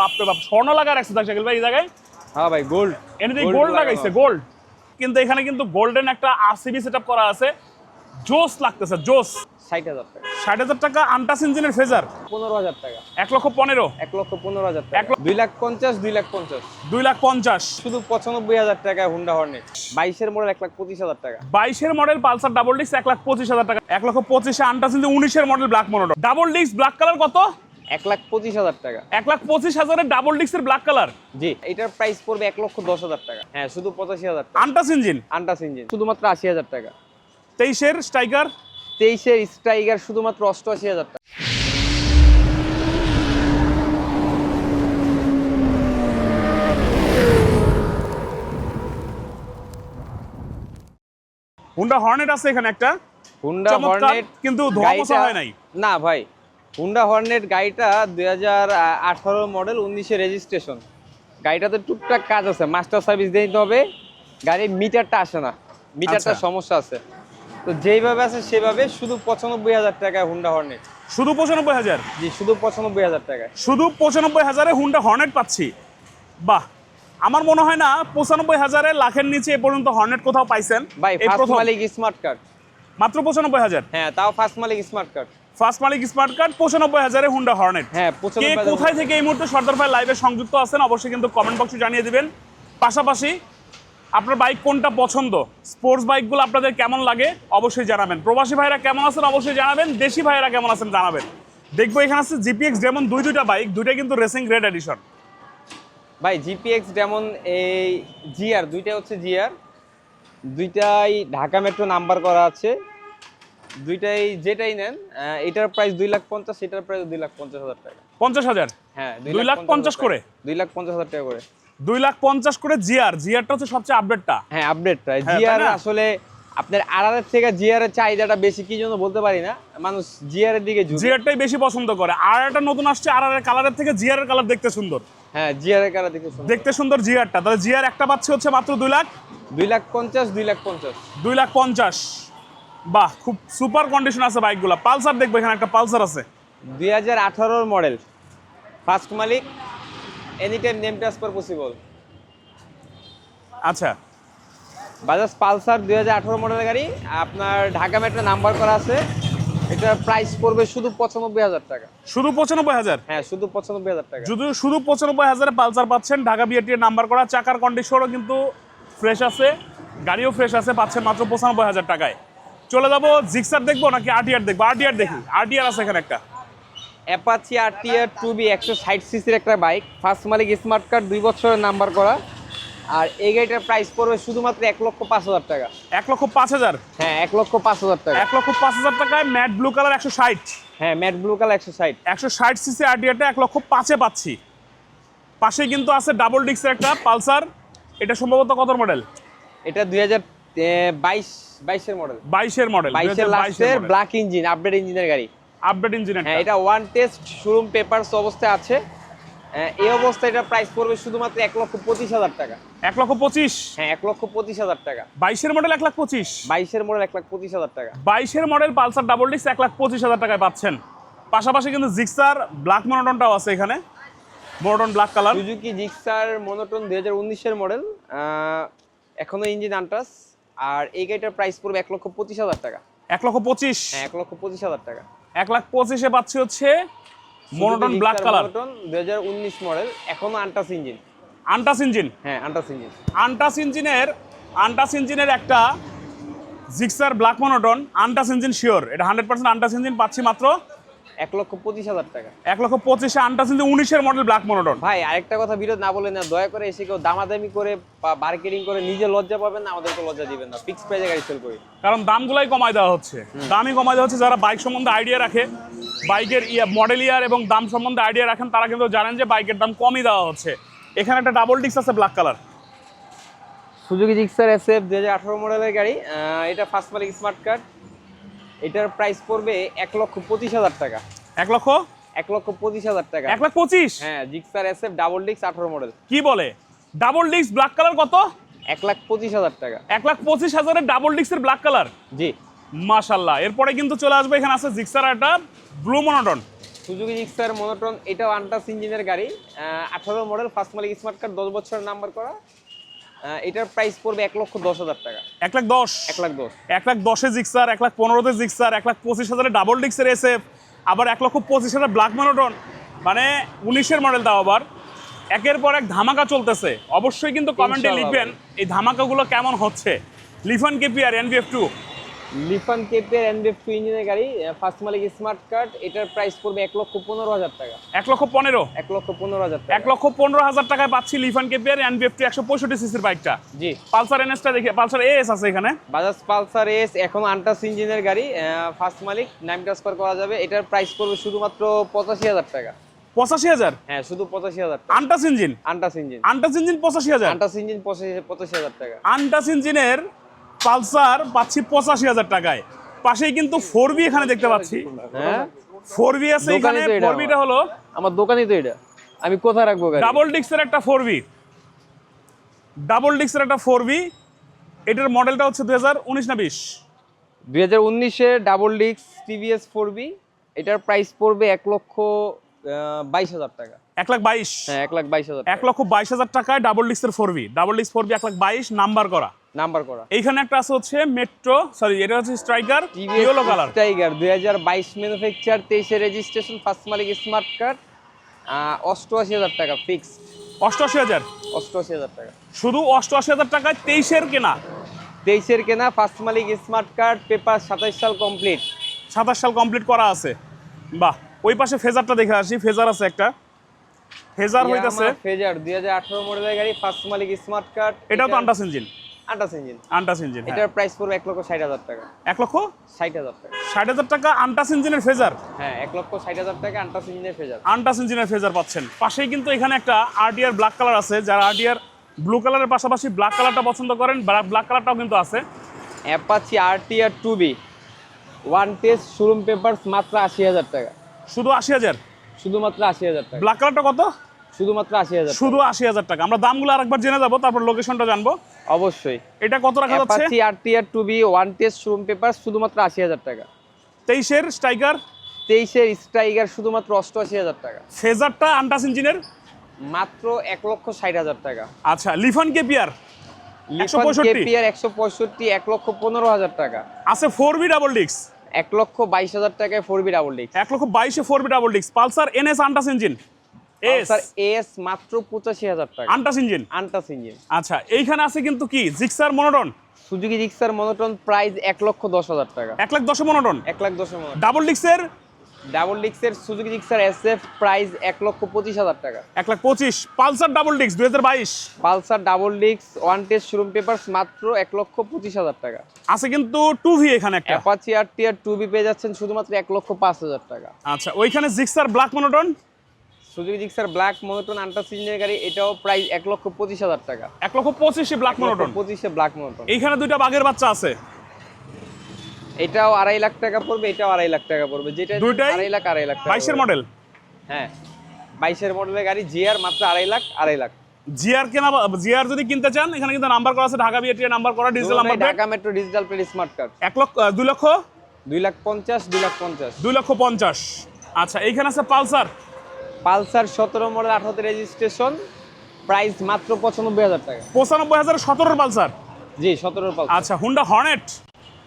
বাপরে বাপ স্বর্ণ লাগা রাখছে তার শাকিল ভাই এই জায়গায়। হ্যাঁ ভাই গোল্ড এনে গোল্ড লাগাইছে গোল্ড কিন্তু এখানে কিন্তু গোল্ডেন একটা আরসিবি সেটআপ করা আছে। জোস লাগতেছে জোস। ষাট হাজার টাকা। ষাট হাজার টাকা আন্টাস ইঞ্জিনের ফেজার। পনেরো হাজার টাকা। এক লক্ষ পনেরো। এক লক্ষ পনেরো হাজার টাকা। দুই লাখ পঞ্চাশ দুই লাখ পঞ্চাশ। দুই লাখ পঞ্চাশ। শুধু পঁচানব্বই হাজার টাকা হুন্ডা হর্নেট বাইশের মডেল এক লাখ পঁচিশ হাজার টাকা। বাইশের মডেল পালসার ডাবল ডিস্ক এক লাখ পঁচিশ হাজার টাকা। এক লক্ষ পঁচিশে আন্টাস ইঞ্জিন উনিশের মডেল ব্ল্যাক মনোডর ডাবল ডিস্ক ব্ল্যাক কালার কত? এক লাখ পঁচিশ হাজার টাকা। এক লাখ পঁচিশ হাজারের ডাবল ডিস্কের ব্ল্যাক কালার জি এটার প্রাইস পড়বে এক লক্ষ দশ হাজার টাকা। হ্যাঁ শুধু পঁচাশি হাজার আন্টাস ইঞ্জিন আন্টাস ইঞ্জিন শুধুমাত্র আশি হাজার টাকা। তেইশের স্ট্রাইকার তেইশের স্ট্রাইগার শুধুমাত্র অষ্টআশি হাজার টাকা। হুন্ডা হর্নেট আছে এখানে একটা। হুন্ডা হর্নেট কিন্তু ধোয়া মোছা হয় নাই। না ভাই হুন্ডা হর্নেট গাড়িটা দুই হাজার আঠারো মডেল উনিশে রেজিস্ট্রেশন গাড়িটাতে টুকটাক কাজ আছে মাস্টার সার্ভিস দিয়ে দিতে হবে গাড়ির মিটারটা আসে না মিটারটা আচ্ছা। সমস্যা আছে। তো যেইভাবে আছে সেভাবে শুধু পঁচানব্বই হাজার টাকায় হুন্ডা হর্নেট শুধু পঁচানব্বই হাজার? জি শুধু পঁচানব্বই হাজার টাকায়। শুধু পঁচানব্বই হাজারে হুন্ডা হর্নেট পাচ্ছি। বাহ আমার মনে হয় না পঁচানব্বই হাজারে লাখের নিচে এ পর্যন্ত হর্নেট কোথাও পাইছেন। ভাই ফার্স্ট মালিক স্মার্ট কার্ড মাত্র পঁচানব্বই হাজার? হ্যাঁ তাও ফার্স্ট মালিক স্মার্ট কার্ড ফার্স্ট মালিক স্মার্ট কার্ড পঁচানব্বই হাজারে হুন্ডা হর্নেট। হ্যাঁ কে কোথায় থেকে এই মুহূর্তে সর্দার ভাই লাইভে সংযুক্ত আছেন অবশ্যই কিন্তু কমেন্ট বক্সে জানিয়ে দিবেন। পাশাপাশি আপনার বাইক কোনটা পছন্দ স্পোর্টস বাইকগুলো আপনাদের কেমন লাগে অবশ্যই জানাবেন। প্রবাসী ভাইরা কেমন আছেন অবশ্যই জানাবেন। দেশি ভাইরা কেমন আছেন জানাবেন। দেখব এখানে আছে জিপিএক্স যেমন দুই দুইটা বাইক দুইটা কিন্তু রেসিং গ্রেড এডিশন ভাই জিপিএক্স যেমন এই জিআর দুইটা হচ্ছে জিআর দুইটাই ঢাকা মেট্রো নাম্বার করা আছে। দুইটাই যেটাই নেন এটার প্রাইস দুই লাখ পঞ্চাশ এটার প্রাইস দুই লাখ পঞ্চাশ হাজার টাকা। পঞ্চাশ হাজার? হ্যাঁ দুই লাখ পঞ্চাশ করে? দুই লাখ পঞ্চাশ হাজার টাকা করে। দুই লাখ পঞ্চাশ করে জিআর জিআরটা হচ্ছে সবচেয়ে আপডেটটা হ্যাঁ আপডেটটা হ্যাঁ, জিআর আসলে আপনার আড়ালের থেকে জিআর এর চাহিদাটা বেশি কি জন্য বলতে পারি না? মানুষ জিআর এর দিকে ঝুঁকে। জিআরটাই বেশি পছন্দ করে। একটা নতুন আসছে আর কালারের থেকে জিআর এর কালার দেখতে সুন্দর। হ্যাঁ জিআর এর কারা দিকে শুনুন। দেখতে সুন্দর জিআরটা তাহলে জিআর একটা পাচ্ছে হচ্ছে মাত্র দুই লাখ? দুই লাখ পঞ্চাশ দুই লাখ পঞ্চাশ। দুই লাখ পঞ্চাশ। বাহ খুব সুপার কন্ডিশন আছে বাইকগুলো। পালসার দেখব এখানে একটা পালসার আছে। দুই হাজার আঠারোর মডেল ফার্স্ট মালিক any time name transfer possible আচ্ছা। বাজাজ পালসার দুই হাজার আঠারো মডেলের গাড়ি। আপনার ঢাকা মেট্রো নাম্বার করা আছে। এটার প্রাইস পড়বে শুধু পঁচানব্বই হাজার টাকা। শুধু পঁচানব্বই হাজার? হ্যাঁ শুধু পঁচানব্বই হাজার টাকা। যদি শুধু পঁচানব্বই হাজারে পালসার পাচ্ছেন ঢাকা বিআরটি নাম্বার করা। চাকার কন্ডিশনও কিন্তু ফ্রেশ আছে। গাড়িও ফ্রেশ আছে পাচ্ছেন মাত্র পঁচানব্বই হাজার টাকায়। চলে যাব জিক্সার দেখব নাকি আরটিআর দেখব? আরটিআর দেখি। আরটিআর আছে এখানে একটা। Apache R TR two B একশো ষাট সিসির একটা বাইক ফার্স্ট মালিক স্মার্ট কার্ড দুই বছরের নাম্বার করা। আর এই গাড়িটার প্রাইস পড়বে শুধুমাত্র এক লক্ষ পাঁচ হাজার টাকা। এক লক্ষ পাঁচ হাজার? হ্যাঁ এক লক্ষ পাঁচ হাজার টাকা। এক লক্ষ পাঁচ হাজার টাকায় ম্যাট ব্লু কালার একশো ষাট। হ্যাঁ ম্যাট ব্লু কালার একশো ষাট। একশো ষাট সিসি আরটিআরটা এক লক্ষ পাঁচে পাচ্ছি। পাশেই কিন্তু আছে ডাবল ডিক্সের একটা পালসার। এটা সম্ভবত কত মডেল এটা দুই হাজার বাইশ বাইশের মডেল বাইশের মডেল বাইশের লাস্টের ব্ল্যাক ইঞ্জিন আপডেট ইঞ্জিনের গাড়ি। আপডেট ইঞ্জিনের হ্যাঁ এটা ওয়ান টেস্ট শোরুম পেপারস অবস্থায় আছে। আহ, এই অবস্থায় এটা প্রাইস পড়বে শুধুমাত্র এক লক্ষ পঁচিশ হাজার টাকা। এক লক্ষ পঁচিশ? হ্যাঁ এক লক্ষ পঁচিশ হাজার টাকা। বাইশের মডেল এক লাখ পঁচিশ? বাইশের মডেল এক লাখ পঁচিশ হাজার টাকা। বাইশের মডেল পালসার ডাবল ডিস্ক এক লাখ পঁচিশ হাজার টাকায় পাচ্ছেন। পাশাপাশি কিন্তু জিক্সার ব্ল্যাক মনোটনটাও আছে এখানে। Monotone black colour Suzuki Gixxer monotone দুই হাজার উনিশের মডেল এখনও ইঞ্জিন আনটাস আর এই গাড়িটার প্রাইস পড়বে এক লক্ষ পঁচিশ হাজার টাকা। এক লক্ষ পঁচিশ? হ্যাঁ এক লক্ষ পঁচিশ হাজার টাকা। এক লাখ পঁচিশে পাচ্ছি হচ্ছে মনোটন ব্ল্যাক কালার মনোটন দুই হাজার উনিশ মডেল এখনও আনটাস ইঞ্জিন আন্টাস ইঞ্জিন হ্যাঁ আনটাস ইঞ্জিন আন্টাস ইঞ্জিনের আন্টাস ইঞ্জিনের একটা Gixxer black monotone untouched engine sure এটা হান্ড্রেড পার্সেন্ট আন্টাস ইঞ্জিন পাচ্ছি মাত্র এক লক্ষ পঁচিশ হাজার টাকা। এক লক্ষ পঁচিশে আন্টাস ইঞ্জিন উনিশের মডেল ব্ল্যাক মনোটন ভাই আরেকটা কথা বিরোধ না বলে না দয়া করে এসে কেউ দামাদামি করে বা মার্কেটিং করে নিজে লজ্জা পাবেন না আমাদেরকে লজ্জা দিবেন না। ফিক্স প্রাইজে গাড়ি সেল করি। কারণ দামগুলাই কমায় দেওয়া হচ্ছে। দামই কমায় দেওয়া হচ্ছে যারা বাইক সম্বন্ধে আইডিয়া রাখে। বাইকের ইয়া মডেল ইয়ার এবং দাম সম্বন্ধে আইডিয়া রাখেন তারা কিন্তু জানেন যে বাইকের দাম কমই দেওয়া হচ্ছে। এখানে একটা ডাবল ডিস্ক আছে black colour Suzuki Gixxer S F দুই হাজার আঠারো মডেলের গাড়ি। এটা ফার্স্ট মালিক স্মার্ট কার্ড এটার প্রাইস পড়বে এক লক্ষ পঁচিশ হাজার টাকা। এক লক্ষ? এক লক্ষ পঁচিশ হাজার টাকা। এক লাখ পঁচিশ? হ্যাঁ জিক্সার এস এফ ডাবল ডিক্স আঠারো মডেল কি বলে? ডাবল ডিস্ক ব্ল্যাক কালার কত? এক লাখ পঁচিশ হাজার টাকা। এক লাখ পঁচিশ হাজারের ডাবল ডিস্কের ব্ল্যাক কালার জি। মাশাল্লাহ এরপরে কিন্তু চলে আসবে এখানে আছে জিক্সার একটা blue monotone Suzuki Gixxer monotone এটাও আন্টাস ইঞ্জিনের গাড়ি। আঠারো মডেল ফার্স্ট মালিক স্মার্ট কার্ড দশ বছরের নাম্বার করা। এটার প্রাইস পড়বে এক লক্ষ দশ হাজার টাকা। এক লাখ দশ? এক লাখ দশ। এক লাখ দশে জিক্সার এক লাখ পনেরোতে জিক্সার এক লাখ পঁচিশ হাজারে ডাবল ডিক্সের এসএফ আবার এক লক্ষ পঁচিশ হাজার ব্ল্যাক মনোটন মানে উনিশের মডেল তাও আবার। একের পর এক ধামাকা চলতেছে। অবশ্যই কিন্তু কমেন্টে লিখবেন এই ধামাকাগুলো কেমন হচ্ছে। Lifan KP R NBF two Lifan কেপের NBF two ইঞ্জিনের গাড়ি ফার্স্ট মালিক স্মার্ট কার্ড এটার প্রাইস পড়বে এক লক্ষ পনেরো হাজার টাকা। এক লক্ষ পনেরো? এক লক্ষ পনেরো হাজার টাকা। এক লক্ষ পনেরো হাজার টাকায় পাচ্ছি লিফান কেপি আর এনবিএফ টু একশো পঁয়ষট্টি সিসির বাইকটা। জি। পালসার এনএসটা দেখে পালসার এএস আছে এখানে। বাজাজ পালসার এস এখন আন্টাস ইঞ্জিনের গাড়ি ফার্স্ট মালিক নাম ট্রান্সফার করা যাবে। এটার প্রাইস পড়বে শুধুমাত্র পঁচাশি হাজার টাকা। পঁচাশি হাজার? হ্যাঁ শুধু পঁচাশি হাজার untouched engine? Untouched engine. Untouched engine পঁচাশি হাজার? আন্টাস ইঞ্জিন পঁচাশি হাজার টাকা। আন্টাস ইঞ্জিনের পালসার পাচ্ছি পঁচাশি হাজার টাকায়। পাশেই কিন্তু ফোর বি এখানে দেখতে পাচ্ছি। হ্যাঁ? ফোর বি আছে এখানে ফোর বিটা হলো আমার দোকানই তো এটা। আমি কোথায় রাখব ডাবল ডিক্সের একটা ফোর বি। ডাবল ডিক্সের একটা ফোর বি। এটার মডেলটা হচ্ছে দুই হাজার উনিশ না বিশ। দুই হাজার উনিশের ডাবল ডিক্স টিভিএস ফোর বি। এটার প্রাইস পড়বে এক লক্ষ বাইশ হাজার টাকা। এক লাখ বাইশ। হ্যাঁ এক লাখ বাইশ হাজার এক লক্ষ বাইশ হাজার টাকায় double four B double four B এক লাখ বাইশ নাম্বার করা। নাম্বার করা। এইখানে একটা আছে হচ্ছে মেট্রো সরি এটা হচ্ছে striker yellow colour registration first মালিক স্মার্ট কার্ড অষ্টআশি হাজার টাকা ফিক্সড অষ্টআশি হাজার। অষ্টআশি হাজার টাকা। শুধু অষ্টআশি হাজার টাকায় তেইশের কেনা? কেনা ফার্স্ট মালিক স্মার্ট কার্ড পেপার সাতাইশ সাল কমপ্লিট সাতাশ সাল কমপ্লিট করা আছে। বাহ। ওই পাশে ফেজারটা দেখে আসি ফেজার আছে একটা। ফেজার হইতাছে। ফেজার দুই হাজার আঠারো মডেলের গাড়ি ফার্স্ট মালিক স্মার্ট কার্ড এটাও তো untouched engine untouched engine untouched engine এটার প্রাইস পড়বে এক লক্ষ ষাট হাজার টাকা। এক লক্ষ? ষাট হাজার টাকা। ষাট হাজার টাকা আন্টাস ইঞ্জিনের ফেজার? হ্যাঁ এক লক্ষ ষাট হাজার টাকা আন্টাস ইঞ্জিনের ফেজার। আন্টাস ইঞ্জিনের ফেজার পাচ্ছেন। পাশেই কিন্তু এখানে একটা আরটিআর ব্ল্যাক কালার আছে যারা আরটিআর ব্লু কালারের পাশাপাশি ব্ল্যাক কালারটা পছন্দ করেন ব্ল্যাক কালারটাও কিন্তু আছে। Apache RTR two B one test showroom papers মাত্র আশি হাজার টাকা। শুধু আশি হাজার? শুধুমাত্র আশি হাজার টাকা। ব্ল্যাক কালারটা কত? শুধুমাত্র আশি হাজার শুধু আশি হাজার টাকা। আমরা দামগুলো আরেকবার জেনে যাব তারপর লোকেশনটা জানব। অবশ্যই। এটা কত রাখা যাচ্ছে? Apache RTR two B one test showroom paper শুধুমাত্র আশি হাজার টাকা। তেইশের স্ট্রাইকার? তেইশের স্ট্রাইকার শুধুমাত্র অষ্টআশি হাজার টাকা। ফেজারটা আন্টাস ইঞ্জিনের? মাত্র এক লক্ষ ষাট হাজার টাকা। আচ্ছা লিফান কেপিয়ার লিফান কেপিআর একশো পঁয়ষট্টি এক লক্ষ পনেরো হাজার টাকা। আছে ফোর বি ডাবল ডিক্স এক লক্ষ বাইশ হাজার টাকায় ফোর বি ডাবল ডিক্স এক লক্ষ বাইশে ফোর বি ডাবল ডিক্স Pulsar NS untouched engine. S. Sir S মাত্র পঁচাশি হাজার টাকা। Untouched engine. Untouched engine. আচ্ছা এইখানে আছে কিন্তু কি? Gixxer monotone Suzuki Gixxer monotone price এক লক্ষ দশ হাজার টাকা। এক লাখ দশে মনোটন এক লাখ দশে মনোটন ডাবল ডিক্সের double ডিক্সের Suzuki Gixxer S F price এক লক্ষ পঁচিশ হাজার টাকা। এক লাখ পঁচিশ পালসার ডাবল ডিক্স দুই হাজার বাইশ। পালসার ডাবল ডিক্স ওয়ান টেস্ট শোরুম পেপারস মাত্র এক লক্ষ পঁচিশ হাজার টাকা। আছে কিন্তু টু ভি এখানে একটা। Apache R TR two B পেয়ে যাচ্ছেন শুধুমাত্র এক লক্ষ পাঁচ হাজার টাকা। আচ্ছা ওইখানে Gixxer black monotone Suzuki Gixxer black monotone untouched ইঞ্জিনের গাড়ি এটাও প্রাইস এক লক্ষ পঁচিশ হাজার টাকা। এক লক্ষ পঁচিশে ব্ল্যাক মনোটন পঁচিশে ব্ল্যাক মনোটন এইখানে দুইটা বাঘের বাচ্চা আছে। এটাও আড়াই লাখ টাকা পড়বে এটাও আড়াই লাখ টাকা পড়বে। যেটা দুইটাই? আড়াই লাখ আড়াই লাখ বাইশের মডেল হ্যাঁ বাইশের মডেলের গাড়ি জিআর মাত্র আড়াই লাখ আড়াই লাখ। জিআর কেনা জিআর যদি কিনতে চান এখানে কিন্তু নাম্বার করা আছে ঢাকা বিএটি নাম্বার করা digital number Dhaka metro digital plate smart card এক লক্ষ দুই লক্ষ? দুই লাখ পঞ্চাশ দুই লাখ পঞ্চাশ। দুই লক্ষ পঞ্চাশ। আচ্ছা এইখানে আছে পালসার? পালসার সতেরো মডেল আঠারোতে রেজিস্ট্রেশন প্রাইস মাত্র পঁচানব্বই হাজার টাকা। পঁচানব্বই হাজার সতেরোর পালসার? জি সতেরো পালসার। আচ্ছা হুন্ডা হর্নেট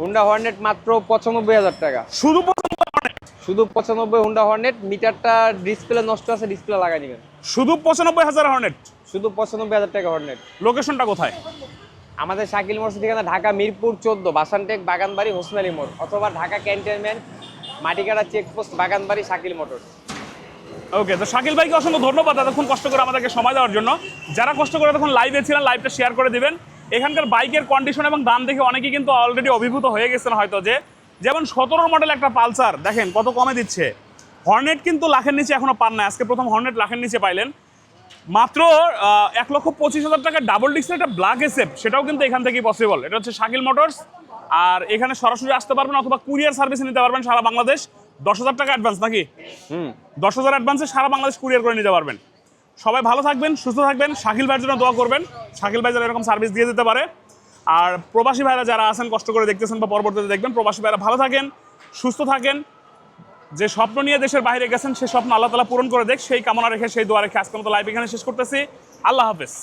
হুন্ডা হর্নেট মাত্র পঁচানব্বই হাজার টাকা। শুধু শুধু পঁচানব্বই হুন্ডা হর্নেট মিটারটা ডিসপ্লে নষ্ট আছে ডিসপ্লে লাগাই নেবেন। শুধু পঁচানব্বই হাজার হর্নেট শুধু পঁচানব্বই হাজার টাকা হর্নেট লোকেশনটা কোথায়? আমাদের শাকিল মোড় ঠিকানা ঢাকা মিরপুর চোদ্দ বাসানটেক বাগানবাড়ি হোসনালি মোড় অথবা Dhaka cantonment Matikata checkpost Baganbari Shakil motor. Okay তো শাকিল ভাইকে অসংখ্য ধন্যবাদ এতক্ষণ কষ্ট করে আমাদেরকে সময় দেওয়ার জন্য। যারা কষ্ট করে তখন লাইভে ছিলেন লাইভটা শেয়ার করে দিবেন। এখানকার বাইকের কন্ডিশন এবং দাম দেখে অনেকেই কিন্তু অলরেডি অভিভূত হয়ে গেছেন হয়তো যে যেমন সতেরো মডেল একটা পালসার দেখেন কত কমে দিচ্ছে। হর্নেট কিন্তু লাখের নিচে এখনও পান না আজকে প্রথম হর্নেট লাখের নিচে পাইলেন। মাত্র এক লক্ষ পঁচিশ হাজার টাকা ডাবল ডিস্কের একটা ব্ল্যাক এসেপ সেটাও কিন্তু এখান থেকেই পসিবল এটা হচ্ছে শাকিল মোটরস আর এখানে সরাসরি আসতে পারবেন অথবা কুরিয়ার সার্ভিস নিতে পারবেন সারা বাংলাদেশ। দশ হাজার টাকা অ্যাডভান্স নাকি? হুম। দশ হাজার অ্যাডভান্সে সারা বাংলাদেশ কুরিয়ার করে নিতে পারবেন। সবাই ভালো থাকবেন, সুস্থ থাকবেন, শাকিল ভাইয়ের জন্য দোয়া করবেন। শাকিল ভাই যারা এরকম সার্ভিস দিয়ে দিতে পারে। আর প্রবাসী ভাইরা যারা আছেন, কষ্ট করে দেখতেছেন বা পরবর্তীতে দেখবেন, প্রবাসী ভাইরা ভালো থাকেন, সুস্থ থাকেন। যে স্বপ্ন নিয়ে দেশের বাইরে গেছেন সেই স্বপ্ন আল্লাহ তালা পূরণ করে দেখ, সেই কামনা রেখে, সেই দোয়া রেখে আজকের মতো লাইভ এখানে শেষ করতেছি। আল্লাহ হাফেজ।